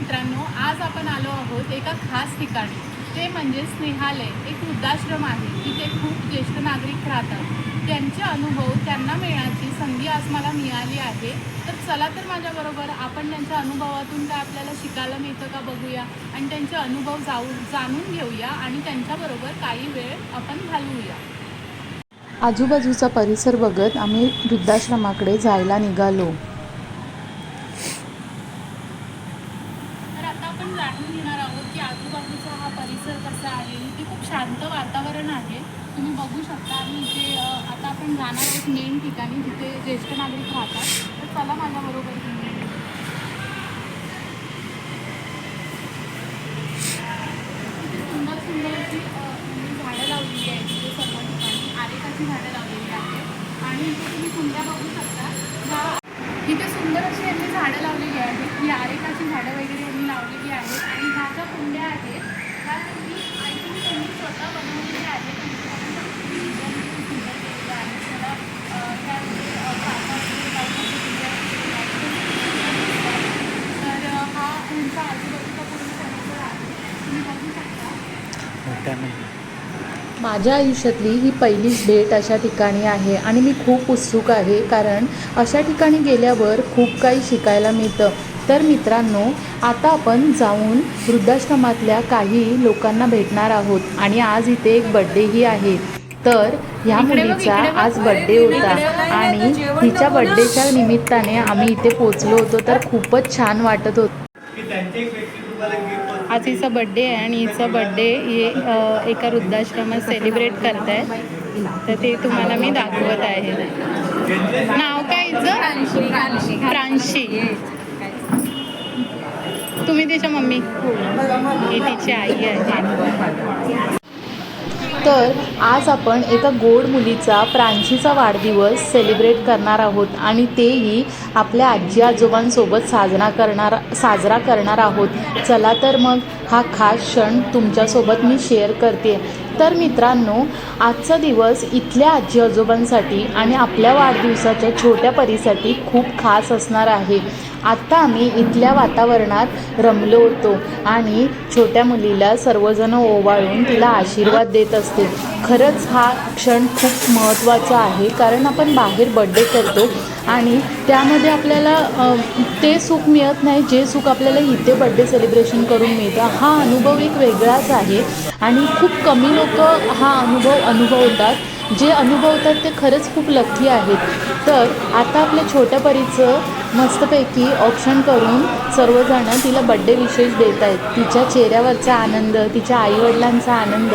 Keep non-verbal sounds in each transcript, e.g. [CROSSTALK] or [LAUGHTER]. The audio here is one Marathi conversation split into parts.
मित्रांनो आज आपण आलो आहोत एका खास ठिकाणी. ते म्हणजे स्नेहालय. एक वृद्धाश्रम आहे. तिथे खूप ज्येष्ठ नागरिक राहतात. त्यांचे अनुभव त्यांना मिळण्याची संधी आज मला मिळाली आहे. तर चला तर माझ्याबरोबर आपण त्यांच्या अनुभवातून काय आपल्याला शिकायला मिळतं का बघूया. आणि त्यांचे अनुभव जाऊ जाणून घेऊया आणि त्यांच्याबरोबर काही वेळ आपण घालवूया. आजूबाजूचा परिसर बघत आम्ही वृद्धाश्रमाकडे जायला निघालो तर आता आपण जाणून घेणार आहोत की आजूबाजूचा हा परिसर आहे. इथे खूप शांत वातावरण आहे. तुम्ही बघू शकता आणि इथे आता आपण जाणार आहोत मेन ठिकाणी जिथे ज्येष्ठ नागरिक राहतात. तर चला माझ्याबरोबर तुम्ही. सुंदर सुंदर अशी म्हणजे झाडं लावलेली आहेत. तिथे सर्व ठिकाणी आरेकाची झाडं लावलेली आहेत. आणि इथे तुम्ही कुंड्या बघू शकता. इथे सुंदर अशी यांनी झाडं लावलेली आहेत. ही आरेकाची झाडं वगैरे यांनी लावलेली आहेत. आणि ह्या ज्या कुंड्या आहेत आय थिंक त्यांनी स्वतः सुंदर केलेलं आहे त्याला त्यामध्ये तर हा आजूबाजूचा पूर्ण परिसर आहे तुम्ही बघू शकता माझ्या आयुष्यातली ही पहिलीच भेट अशा ठिकाणी आहे आणि मी खूप उत्सुक आहे कारण अशा ठिकाणी गेल्यावर खूप काही शिकायला मिळतं. तर मित्रांनो आता आपण जाऊन वृद्धाश्रमातल्या काही लोकांना भेटणार आहोत आणि आज इथे एक बड्डेही आहे. तर ह्या मुलीचा. आज बड्डे होता आणि तिच्या बड्डेच्या निमित्ताने आम्ही इथे पोचलो होतो तर खूपच छान वाटत होतं. की त्यांचे एक व्यक्ती तुम्हाला गिफ्ट आज हिचा बड्डे आहे आणि हिचा बड्डे हे एका वृद्धाश्रमात सेलिब्रेट करताय तर ते तुम्हाला मी दाखवत आहे. नाव काय हिचं? प्रांशी. तुम्ही तिच्या मम्मी? ही तिची आई आहे. तर आज आपण एका गोड मुलीचा प्रांचीचा वाढदिवस सेलिब्रेट करणार आहोत आणि तेही आपल्या आजी आजोबांसोबत साजरा करणार साजरा करणार आहोत. चला तर मग हा खास क्षण तुमच्यासोबत मी शेअर करते. तर मित्रांनो आजचा दिवस इथल्या आजी आजोबांसाठी आणि आपल्या वाढदिवसाच्या छोट्या परीसाठी खूप खास असणार आहे. आत्ता आम्ही इथल्या वातावरणात रमलो होतो आणि छोट्या मुलीला सर्वजण ओवाळून तिला आशीर्वाद देत असते. खरंच हा क्षण खूप महत्त्वाचा आहे कारण आपण बाहेर बड्डे करतो आणि त्यामध्ये आपल्याला ते सुख मिळत नाही जे सुख आपल्याला इथे बड्डे सेलिब्रेशन करून मिळतं हा अनुभव एक वेगळाच आहे. आणि खूप कमी लोक हा अनुभव अनुभवतात. जे अनुभवतात ते खरंच खूप लकी आहेत. तर आता आपल्या छोट्या परीचं मस्तपैकी ऑप्शन करून सर्वजणं तिला बड्डे विशेष देत आहेत. तिच्या चेहऱ्यावरचा आनंद तिच्या आईवडिलांचा आनंद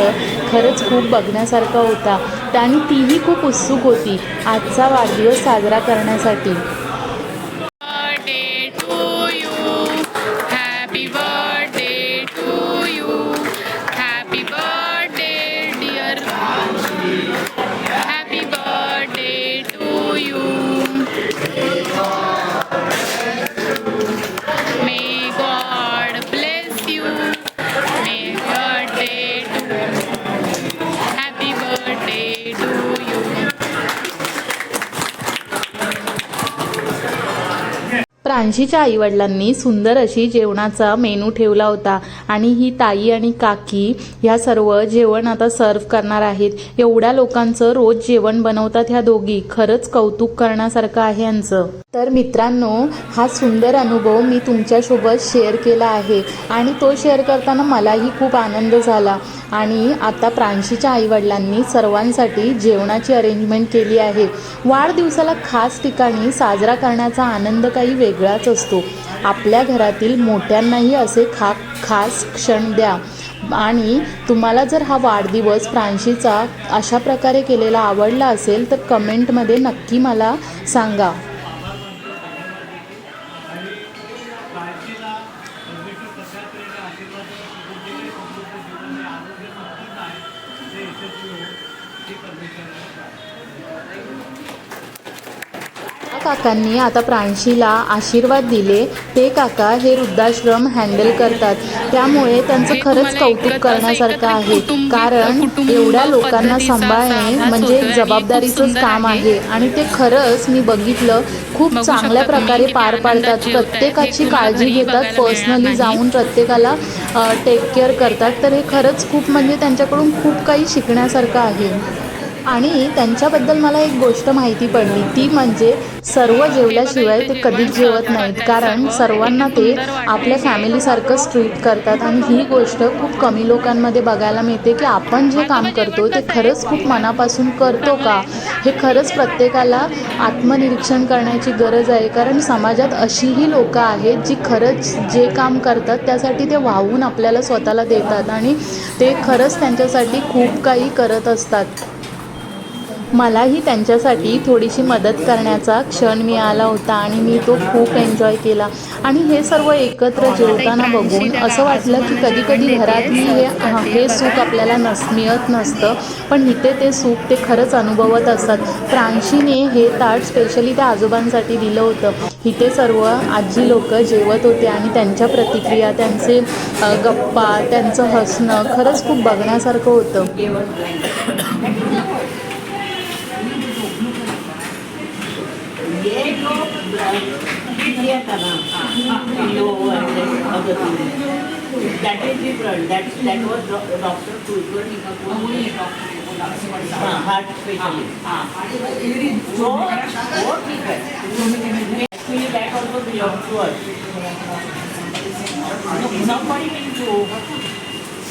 खरंच खूप बघण्यासारखा होता. आणि तीही खूप उत्सुक होती आजचा वाढदिवस साजरा करण्यासाठी. प्रांशीच्या आईवडिलांनी सुंदर अशी जेवणाचा मेनू ठेवला होता. आणि ही ताई आणि काकी ह्या सर्व जेवण आता सर्व करणार आहेत. एवढ्या लोकांचं रोज जेवण बनवतात ह्या दोघी. खरंच कौतुक करण्यासारखं आहे यांचं. तर मित्रांनो हा सुंदर अनुभव मी तुमच्यासोबत शेअर केला आहे. आणि तो शेअर करताना मलाही खूप आनंद झाला. आणि आता प्रांशीच्या आईवडिलांनी सर्वांसाठी जेवणाची अरेंजमेंट केली आहे. वाढदिवसाला खास ठिकाणी साजरा करण्याचा आनंद काही वेगळाच असतो. आपल्या घरातील मोठ्यांनाही असे खा खास क्षण द्या. आणि तुम्हाला जर हा वाढदिवस प्रांशीचा अशा प्रकारे केलेला आवडला असेल तर कमेंटमध्ये नक्की मला सांगा. काकांनी आता प्रांशीला आशीर्वाद दिले. ते काका हे वृद्धाश्रम हँडल करतात. त्यामुळे त्यांचं खरंच कौतुक करण्यासारखं आहे. कारण एवढ्या लोकांना सांभाळणे म्हणजे जबाबदारीचंच काम आहे. आणि ते खरंच मी बघितलं. खूप चांगल्या प्रकारे पार पाडतात. प्रत्येकाची काळजी घेतात. पर्सनली. जाऊन प्रत्येकाला टेक केअर करतात. तर हे खरंच खूप म्हणजे त्यांच्याकडून खूप काही शिकण्यासारखं आहे. आणि त्यांच्याबद्दल मला एक गोष्ट माहिती पडली. ती म्हणजे सर्व जेवल्याशिवाय ते कधीच जेवत नाहीत. कारण सर्वांना ते आपल्या फॅमिलीसारखंच ट्रीट करतात आणि ही गोष्ट खूप कमी लोकांमध्ये बघायला मिळते की आपण जे काम करतो ते खरंच खूप मनापासून करतो का? हे खरंच प्रत्येकाला आत्मनिरीक्षण करण्याची गरज आहे. कारण समाजात अशीही लोकं आहेत जी खरंच जे काम करतात त्यासाठी ते वाहून आपल्याला स्वतःला देतात आणि ते खरंच त्यांच्यासाठी खूप काही करत असतात. मलाही त्यांच्यासाठी थोडीशी मदत करण्याचा क्षण मिळाला होता आणि मी तो खूप एन्जॉय केला. आणि हे सर्व एकत्र जेवताना बघून असं वाटलं की कधी कधी घरातही हे हे सुख आपल्याला नस मिळत नसतं. पण इथे ते सुख ते खरंच अनुभवत असतात प्रांशीने हे ताट स्पेशली त्या आजोबांसाठी दिलं होतं. इथे सर्व आजी लोक जेवत होते आणि त्यांच्या प्रतिक्रिया त्यांचे गप्पा त्यांचं हसणं खरंच खूप बघण्यासारखं होतं ये जो दिया था ना लो that is different that that was doctor Kulkarni हाँ हार्ट स्पेशलिस्ट वो ठीक है that also belongs somebody will do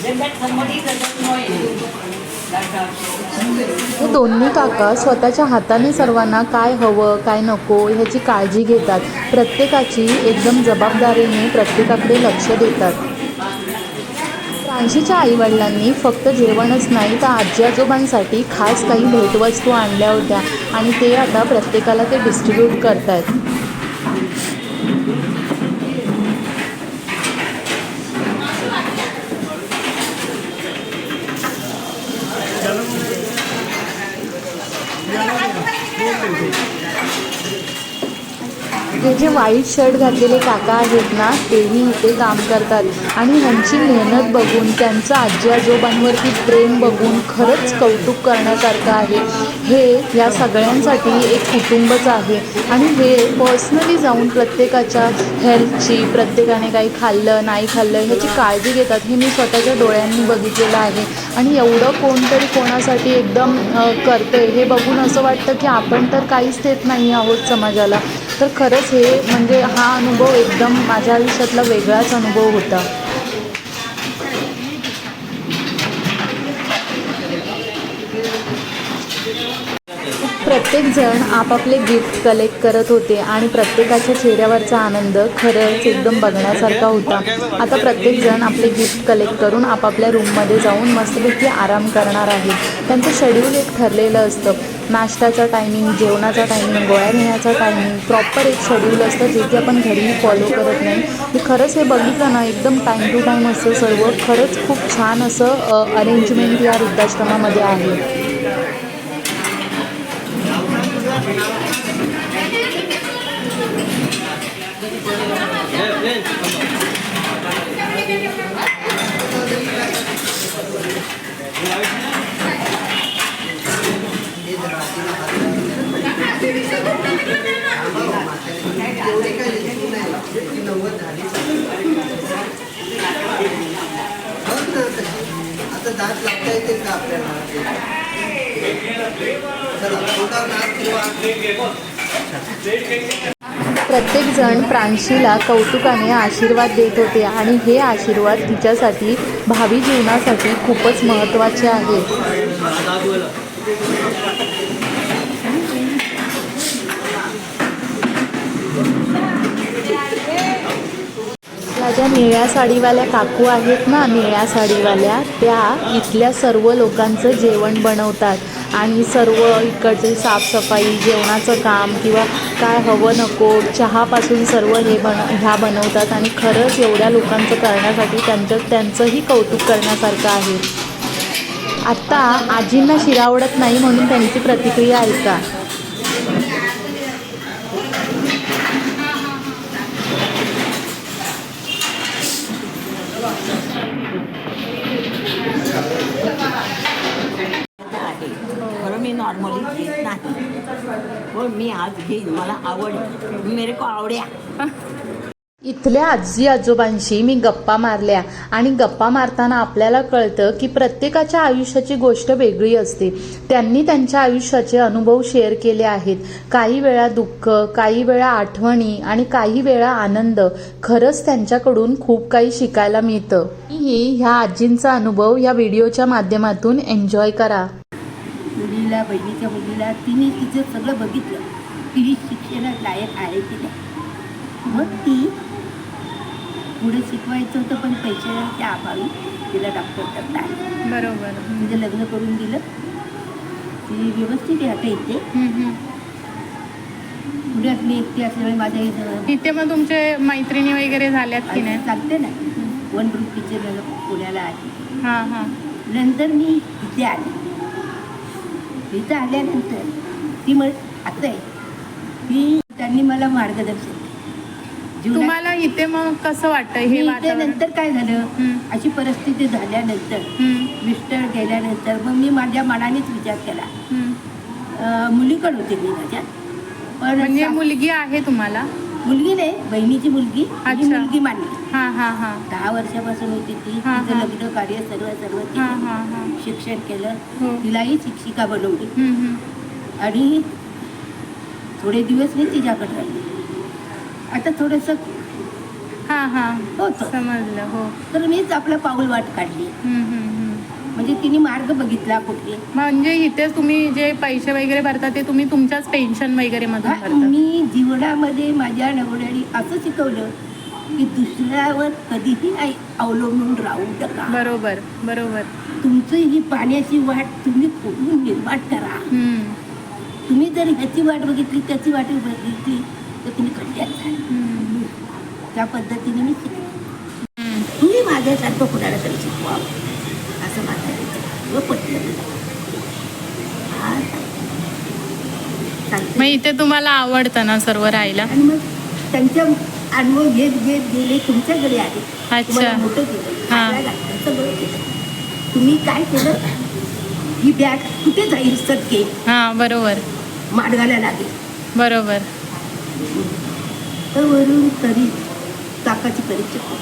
then that somebody doesn't know you हे दोन्ही काका स्वतःच्या हाताने सर्वांना काय हवं काय नको ह्याची काळजी घेतात. प्रत्येकाची एकदम जबाबदारीने प्रत्येकाकडे लक्ष देतात. प्रांशीच्या आईवडिलांनी फक्त जेवणच नाही तर आजी आजोबांसाठी खास काही भेटवस्तू आणल्या होत्या आणि ते आता प्रत्येकाला ते डिस्ट्रीब्यूट करतायत. आहेत जे व्हाईट शर्ट घातलेले काका आहेत ना तेही इथे काम करतात. आणि ह्यांची मेहनत बघून त्यांचं आजी आजोबांवरती प्रेम बघून खरंच कौतुक करण्यासारखं आहे. हे या सगळ्यांसाठी एक कुटुंबच आहे. आणि हे पर्सनली जाऊन प्रत्येकाच्या हेल्थची प्रत्येकाने काही खाल्लं नाही खाल्लं ह्याची काळजी घेतात हे मी स्वतःच्या डोळ्यांनी बघितलेलं आहे. आणि एवढं कोणतरी कोणासाठी एकदम करते हे बघून असं वाटतं की आपण तर काहीच देत नाही आहोत समाजाला. तर खरंच हे म्हणजे हा अनुभव एकदम माझ्या आयुष्यातला वेगळाच अनुभव होता. प्रत्येकजण आपापले गिफ्ट कलेक्ट करत होते आणि प्रत्येकाच्या चेहऱ्यावरचा आनंद खरंच एकदम बघण्यासारखा होता. आता प्रत्येकजण आपले गिफ्ट कलेक्ट करून आपापल्या रूममध्ये जाऊन मस्तपैकी आराम करणार आहे. त्यांचं शेड्यूल एक ठरलेलं असतं. नाश्त्याचा टायमिंग जेवणाचा टायमिंग गोळ्या घेण्याचा टायमिंग प्रॉपर एक शेड्यूल असतं जे की आपण घरी फॉलो करत नाही. मी खरंच हे बघितलं ना एकदम टाईम टू टाईम असं सर्व. खरंच खूप छान असं अरेंजमेंट या वृद्धाश्रमामध्ये आहे आता दात लागता येतील का आपल्याला प्रत्येकजण प्रांशीला कौतुकाने आशीर्वाद देत होते आणि हे आशीर्वाद तिच्यासाठी भावी जीवनासाठी खूपच महत्त्वाचे आहे ह्या ज्या निळ्या साडीवाल्या काकू आहेत ना निळ्या साडीवाल्या त्या इथल्या सर्व लोकांचं जेवण बनवतात. आणि सर्व इकडची साफसफाई जेवणाचं काम किंवा काय हवं नको चहापासून सर्व हे बन ह्या बनवतात. आणि खरंच एवढ्या लोकांचं करण्यासाठी त्यांचं त्यांचंही कौतुक करण्यासारखं आहे. आत्ता आजींना शिरावडत नाही म्हणून त्यांची प्रतिक्रिया ऐका. आहे मी मी आज घेईन मला आवड मेरे को आवड्या. इथल्या आजी आजोबांशी मी गप्पा मारल्या आणि गप्पा मारताना आपल्याला कळतं की प्रत्येकाच्या आयुष्याची गोष्ट वेगळी असते. त्यांनी त्यांच्या आयुष्याचे अनुभव शेअर केले आहेत. काही वेळा दुःख काही वेळा आठवणी आणि काही वेळा आनंद. खरंच त्यांच्याकडून खूप काही शिकायला मिळतं. ही ह्या आजींचा अनुभव या व्हिडिओच्या माध्यमातून एन्जॉय करा. मुलीला बहिणीच्या मुलीला तिने तिचं सगळं बघितलं. ती शिक्षणात लायक आहे की नाही? मग ती पुढे शिकवायचं होतं पण पैशाच्या अभावी तिला डॉक्टर करता बरोबर. तिचं लग्न करून दिलं. ती व्यवस्थित आहे आता इथे. हम्म. पुण्यातली एकटी असल्यामुळे माझ्या इथं इथे मग तुमचे मैत्रिणी वगैरे झाल्यात की नाही? सांगते ना. वन ग्रुप टीचर पुण्याला आली हां हां. नंतर मी इथे आले. इथं आल्यानंतर ती मग आता आहे ती त्यांनी मला मार्गदर्शन केलं. जीवनात- तुम्हाला इथे मग कसं वाटतं हे इथे वातावरण नंतर काय झालं हम्म. अशी परिस्थिती झाल्यानंतर हम्म, मिस्टर गेल्यानंतर मग मी माझ्या मनानेच विचार केला हम्म. अं, मुलीकडे होते मी माझ्या पण म्हणजे सा- मुलगी आहे तुम्हाला मुलगी नाही बहिणीची मुलगी मी अच्छा. मुलगी मानली. हां हां हां. दहा वर्षापासून होती ती. हा, तिचं हा. लग्न कार्य सर्व सर्व हां केलं हां हां. शिक्षण केलं. हो. तिलाही शिक्षिका बनवली. हम्म, हम्म. आणि थोडे दिवस मी तिच्याकडे राहिले. आता थोडंसं हां हां. होतं. समजलं हो. तर मीच आपलं पाऊल वाट काढली. हम्म, हम्म, हम्म. म्हणजे तिने मार्ग बघितला कुठले? म्हणजे इथे तुम्ही जे पैसे वगैरे भरता ते तुम्ही तुमच्याच पेन्शन वगैरे मधून मी जीवनामध्ये माझ्या नवऱ्याने असं शिकवलं की दुसऱ्यावर कधीही नाही अवलंबून राहू नका. बरोबर बरोबर. तुमची ही पाण्याची वाट तुम्ही कुठून निर्माण करा. तुम्ही जर ह्याची वाट बघितली त्याची वाट बघितली तर तुम्ही हम्म, त्या पद्धतीने मी शिकले. तुम्ही माझ्यासारखं कुणाला तरी शिकवावं असं विचार व पटलं. मग इथे तुम्हाला आवडतं ना सर्व राहायला? आणि मग त्यांच्या अनुभव घेत घेत गेले तुमच्याकडे आले. अच्छा. तुम्हाला मोठं केलं. हा. खायला घातलं, सगळं केलं. तुम्ही काय केलं? ही बॅग कुठे जाईल? सटके हां बरोबर. माडगाला लागेल. बरोबर. तर वरून तरी ताकाची परीक्षा.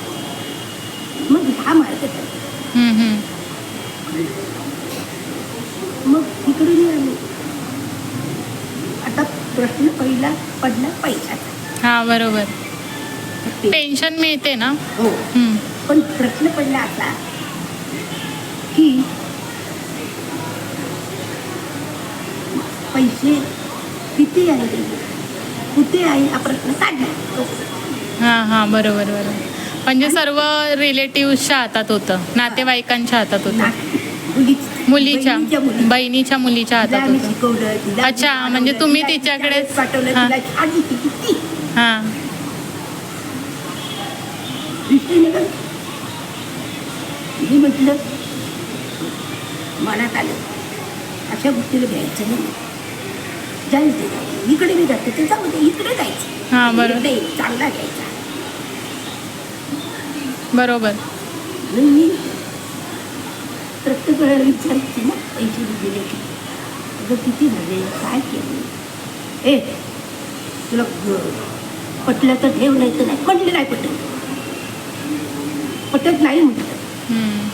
मग हा मार्ग. मग तिकडे मी. आले आता प्रश्न पहिला पडला पैशाचा. हां बरोबर. पेन्शन मिळते ना? हो. हम्म, पण प्रश्न पडला असा की पैसे किती आहे? कुठे आहे? हा प्रश्न काढला. हां हां बरोबर बरोबर. म्हणजे सर्व रिलेटिव्हच्या हातात होतं. नातेवाईकांच्या हातात होतं. ना- मुलीच्या बहिणीच्या मुली. बहिणीच्या मुलीच्या हातात अच्छा, म्हणजे तुम्ही तिच्याकडे- हां. मी म्हटलं मनात आलं अशा गोष्टीला घ्यायचं नाही. जाईल ते जाईल. इकडे मी जाते ते जाऊ दे. इकडे जायचं. हां बरोबर. इकडे चांगला घ्यायचा. बरोबर. मी प्रत्येक वेळेला विचारायचे ना पैसे दिले की अगं किती झाले? काय केलं? ए तुला पटलं तर ठेव नाही तर नाही. म्हटलं नाही पटत पटत नाही म्हटलं हम्म,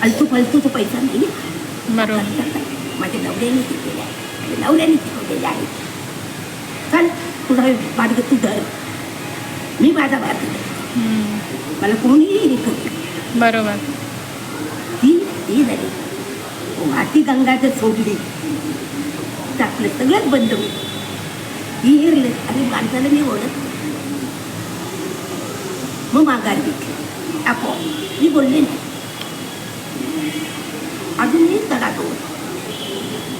फालतू फालतूचा पैसा नाही [LAUGHS] माझ्या नवऱ्याने शिकलेले आहे. माझ्या नवऱ्याने शिकवलेले आहे. चल तुझा मार्ग तू धर. मी माझा मार्ग मला कोणीही बरोबर. ती झाली. माती गंगा जर सोडली टाकलं सगळंच बंद होईल. ही हेरलं. आणि माणसाला मी ओळख. मग माघार घेतली. आपोआप. मी बोलले नाही. अजून मी तडा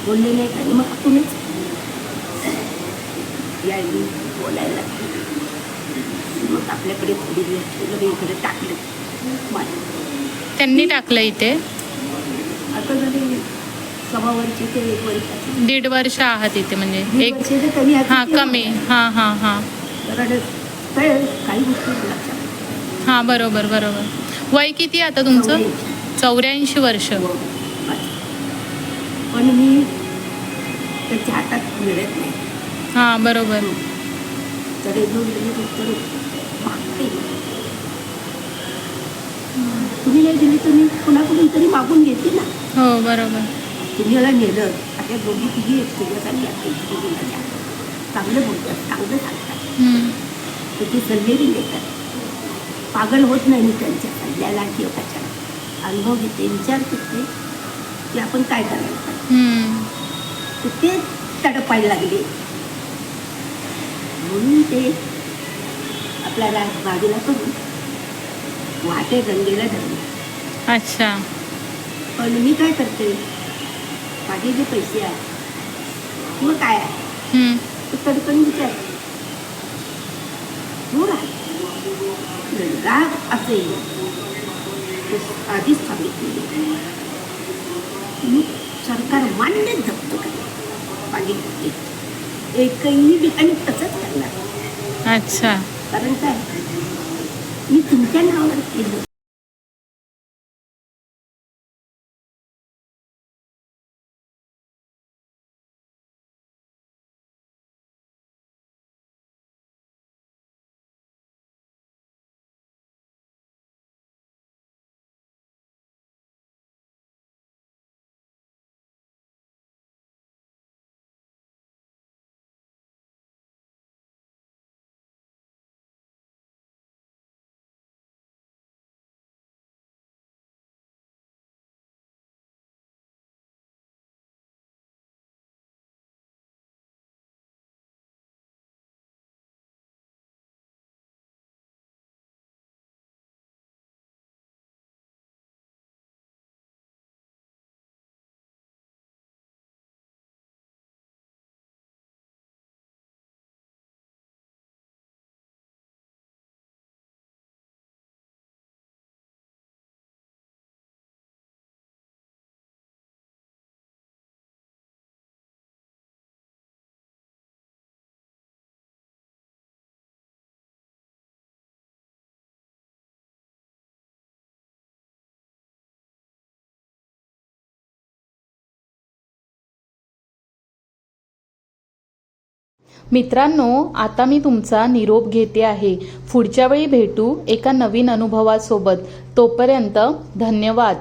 बोलले नाही आणि मग तुम्हीच यायली बोलायला मग आपल्याकडे थोडी इकडे टाकलं. त्यांनी टाकलं इथे? ते एक दीड वर्ष आहात इथे म्हणजे एक कमी हां तेव्हा. कमी. हां हां हां. काही गोष्टी हां बरोबर बरोबर. वय किती आता तुमचं? चौऱ्याऐंशी. वर्ष. हो. पण मी त्याच्या हातात मिळत नाही. हां बरोबर. तर दोन मागते. तुम्ही नाही दिली कुणाकडून तरी मागून ना? हो बरोबर. तुम्ही मला नेलं आता दोघी तिघी आहेत तिघी माझ्या चांगलं बोलतात चांगलं सांगतात. हम्म. तर ते सल्लेही देतात. पागल होत नाही मी त्यांच्या सल्ल्याला किंवा कशाला अनुभव घेते विचार करते की आपण काय करायला. तर ते तडपायला लागले. म्हणून ते आपला राग बाजूला करून वाटे गंगेला धरले. अच्छा. पण मी काय करते? माझे जे पैसे आहेत किंवा काय आहे? हम्म. ते तडकन विचार हो राग राग असेल तर आधीच सांगितले मी सरकार मान्य जप्त मागितले एकही ठिकाणी तसंच करणार. अच्छा. कारण काय? मी तुमच्या नावावर केलं. मित्रांनो आता मी तुमचा निरोप घेते आहे. पुढच्या वेळी भेटू एका नवीन अनुभवासोबत. तोपर्यंत धन्यवाद.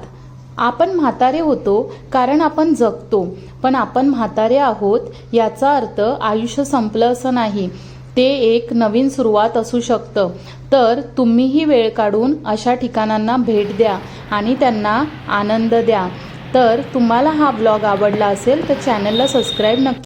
आपण म्हातारे होतो कारण आपण जगतो पण आपण म्हातारे आहोत याचा अर्थ आयुष्य संपलं असं नाही. ते एक नवीन सुरुवात असू शकतं. तर तुम्हीही वेळ काढून अशा ठिकाणांना भेट द्या आणि त्यांना आनंद द्या. तर तुम्हाला हा ब्लॉग आवडला असेल तर चॅनलला सबस्क्राईब नक्की